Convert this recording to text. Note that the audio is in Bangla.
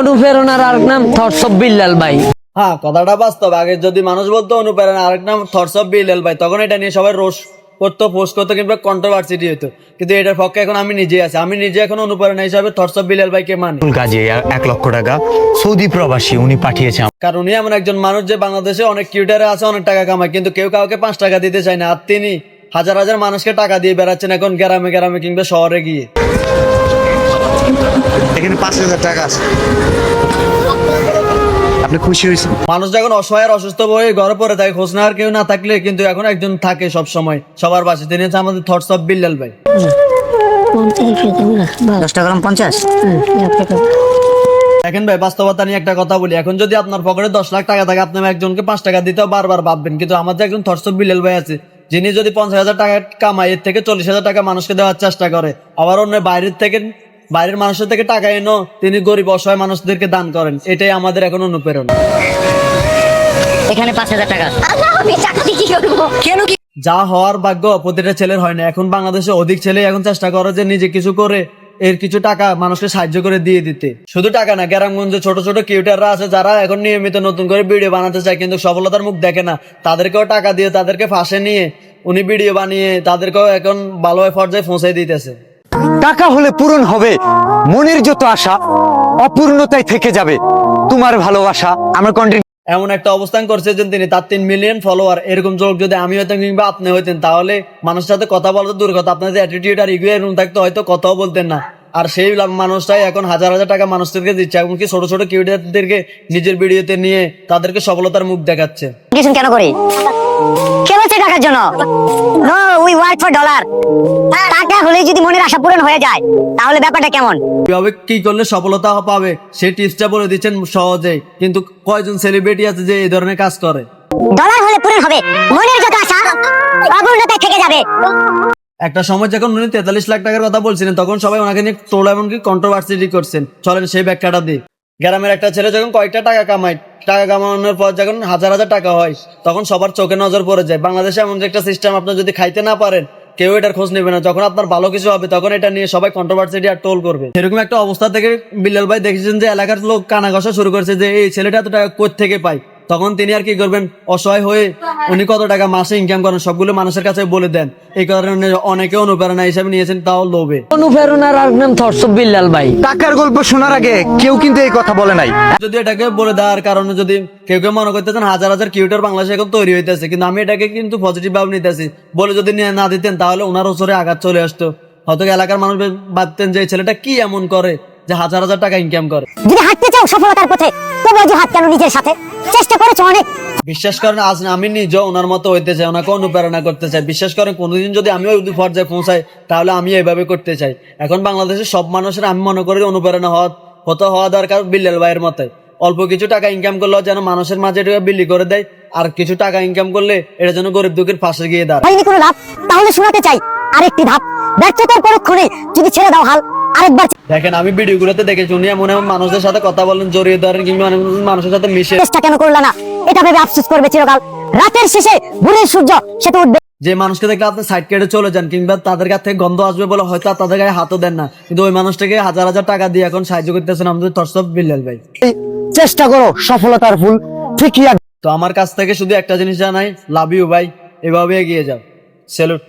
অনুপ্রেরণার আর নাম অফ বিল্লাল ভাই। হ্যাঁ কথাটা বাস্তব। আগে যদি মানুষ বলতো অনুপ্রেরণা আরেক নাম থটস অফ বিলেল ভাই তখন এটা নিয়ে সবাই রোষ করতো পোস্ট করতো কিংবা কন্ট্রোভার্সিটি হতো কিন্তু এটার পক্ষে এখন আমি নিজে আছি। আমি নিজে এখন অনুপ্রেরণা হিসাবে অফ বিলেল ভাইকে মানি। কাজে এক লক্ষ টাকা? সৌদি প্রবাসী উনি পাঠিয়েছে কারণ উনি এমন একজন মানুষ যে বাংলাদেশে অনেক কিউটারে আছে অনেক টাকা কামায় কিন্তু কেউ কাউকে পাঁচ টাকা দিতে চায় না। আর তিনি হাজার হাজার মানুষকে টাকা দিয়ে বেড়াচ্ছেন এখন গ্রামে গ্রামে কিংবা শহরে গিয়ে। এখানে পাঁচ হাজার টাকা আছে। আপনি খুশি হয়েছেন? মানুষ যখন অসহায় আর অসুস্থ হয়ে ঘরে পড়ে থাকে খোঁজ নেওয়ার কেউ না থাকলে কিন্তু এখন একজন থাকে সব সময় সবার পাশে তিনি হচ্ছে আমাদের থটস অফ বিল্লাল ভাই। দশ টাকা গ্রাম পঞ্চাশ? দেখেন ভাই বাস্তবতা নিয়ে একটা কথা বলি। এখন যদি আপনার পকেটে দশ লাখ টাকা থাকে আপনি একজনকে পাঁচ টাকা দিতেও বারবার ভাববেন। কিন্তু আমাদের একজন থটস অফ বিল্লাল ভাই আছে যিনি যদি পঞ্চাশ হাজার টাকা কামায় এর থেকে চল্লিশ হাজার টাকা মানুষকে দেওয়ার চেষ্টা করে আবার অন্য বাইরের থেকে বাইরের মানুষের থেকে টাকা এনো তিনি গরিব অসহায় মানুষদেরকে দান করেন। এটাই আমাদের এখন অনুপ্রেরণা। এখানে পাঁচ হাজার টাকা কেন কি যা হওয়ার ভাগ্য প্রতিটা ছেলের হয় না। এখন বাংলাদেশে অধিক ছেলে এখন চেষ্টা করে যে নিজে কিছু করে এর কিছু টাকা মানুষকে সাহায্য করে দিয়ে দিতে। শুধু টাকা না গ্রামগঞ্জে ছোট ছোট কিউটাররা আছে যারা এখন নিয়মিত নতুন করে ভিডিও বানাতে চায় কিন্তু সফলতার মুখ দেখে না। তাদেরকেও টাকা দিয়ে তাদেরকে ফাঁসে নিয়ে উনি ভিডিও বানিয়ে তাদেরকেও এখন ভালো পর্যায়ে পৌঁছে দিতেছে। টাকা হলে পূরণ হবে। মনের যত আশা অপূর্ণতায় থেকে যাবে। তোমার ভালোবাসা আমার কন্টেন্ট এমন একটা অবস্থান করছে যে তিনি তার তিন মিলিয়ন ফলোয়ার এরকম যোগ যদি আমি হইতাম কিংবা আপনি হইতেন তাহলে মানুষের সাথে কথা বলতে দূর কথা। আপনাদের অ্যাটিটিউড আর ইগো এরকম থাকতো হয়তো কথাও বলতেন না। আর সেই মানুষটাই এখন হাজার হাজার টাকা মানুষদেরকে দিচ্ছে এমনকি ছোট ছোট কিউটারদেরকে নিজের ভিডিওতে নিয়ে তাদেরকে সফলতার মুখ দেখাচ্ছে। কেন করি? কে বলছে টাকার জন্য? No we work for dollar টাকা হলে যদি মনের আশা পূরণ হয়ে যায় তাহলে ব্যাপারটা কেমন? কীভাবে কি করলে সফলতা পাবে সেই টিপসটা বলে দিচ্ছেন সহজেই। কিন্তু কয়জন সেলিব্রিটি আছে যে এই ধরনের কাজ করে? ডলার হলে পূরণ হবে। মনের যত আশা থেকে যাবে। একটা সময় যখন উনি তেতাল্লিশ লাখ টাকার কথা বলছিলেন তখন সবাই ওনাকে নিয়ে তোলা এমনকি কন্ট্রোভার্সিটি করছেন। চলেন সেই ব্যাখ্যাটা দিই। গ্রামের একটা ছেলে যখন কয়েকটা টাকা কামায়, টাকা কামানোর পর যখন হাজার হাজার টাকা হয়, তখন সবার চোখে নজর পড়ে যায়। বাংলাদেশে এমন একটা সিস্টেম আপনি যদি খাইতে না পারেন, কেউ এটার খোঁজ নেবে না। যখন আপনার ভালো কিছু হবে, তখন এটা নিয়ে সবাই কন্ট্রোভার্সিটি আর টোল করবে। সেরকম একটা অবস্থা থেকে বিল্লাল ভাই দেখেছেন যে এলাকার লোক কানাঘষা শুরু করেছে যে, এই ছেলেটা এত টাকা কোথ থেকে পায়? তখন তিনি আর কি করবেন? অসহায় হয়ে উনি কত টাকা মাসে ইনকাম করেন সবগুলো মানুষের কাছে বলে দেন। এই কারণে অনেকে অনুপ্রেরণা হিসেবে নিয়েছেন তাও লোভে। অনুপ্রেরণার আর নাম থটস বিল্লাল ভাই। টাকার গল্প শোনার আগে কেউ কিন্তু এই কথা বলে নাই। যদি এটাকে বলে দেওয়ার কারণে যদি কেউ কেউ মনে করতেছেন হাজার হাজার কিউটার বাংলাদেশে এখন তৈরি হইতেছে কিন্তু আমি এটাকে কিন্তু পজিটিভ ভাবে নিতেছি। বলে যদি না দিতেন তাহলে ওনার ওসরে আঘাত চলে আসতো। হয়তো এলাকার মানুষ ভাবতেন যে ছেলেটা কি এমন করে? যে হাজার হাজার টাকা ইনকাম করে। যদি হাঁটতে চাও সফলতার পথে তবে অজু হাত কেন নিজের সাথে? চেষ্টা করেছ অনেক। বিশ্বাস করেন আজ আমি নিজেও ওনার মতো হইতে চাই ওনাকে অনুপ্রেরণা করতে চাই। বিশ্বাস করেন কোনোদিন যদি আমিও ওই পর্যায়ে পৌঁছাই তাহলে আমি এইভাবে করতে চাই। এখন বাংলাদেশের সব মানুষের আমি মনে করি অনুপ্রেরণা হওয়া হতে হওয়া দরকার বিল্লাল ভাইয়ের মতে। অল্প কিছু টাকা ইনকাম করলেও যেন মানুষের মাঝে এটা বিলি করে দেয় আর কিছু টাকা ইনকাম করলে এটা যেন গরিব দুঃখের পাশে গিয়ে দাঁড়ায়। কোনো লাভ তাহলে শোনাতে চাই। আরেকটি ধাপ ব্যর্থতার পরক্ষণে যদি ছেড়ে দাও হাল। আরেকবার দেখেন আমি ভিডিওগুলোতে দেখেছি উনি এমন এমন মানুষদের সাথে কথা বলেন জড়িয়ে ধরেন কিংবা মানুষের সাথে মিশে। চেষ্টা কেন করলে না? এটা ভেবে আফসোস করবে চিরকাল। রাতের শেষে ভোরের সূর্য সেটা উঠবে। যে মানুষকে দেখলে আপনি সাইড কেটে চলে যান কিংবা তাদের কাছ থেকে গন্ধ আসবে বলে হয়তো তাদের গায়ে হাতও দেন না। কিন্তু ওই মানুষটাকে হাজার হাজার টাকা দিয়ে এখন সাহায্য করতেছেন আমাদের তরসব বিল্লাল ভাই। চেষ্টা করো সফলতার ফুল ঠিকই তো আমার কাছ থেকে শুধু একটা জিনিস জানাই লাভ ইউ ভাই এভাবে এগিয়ে যাও। স্যালুট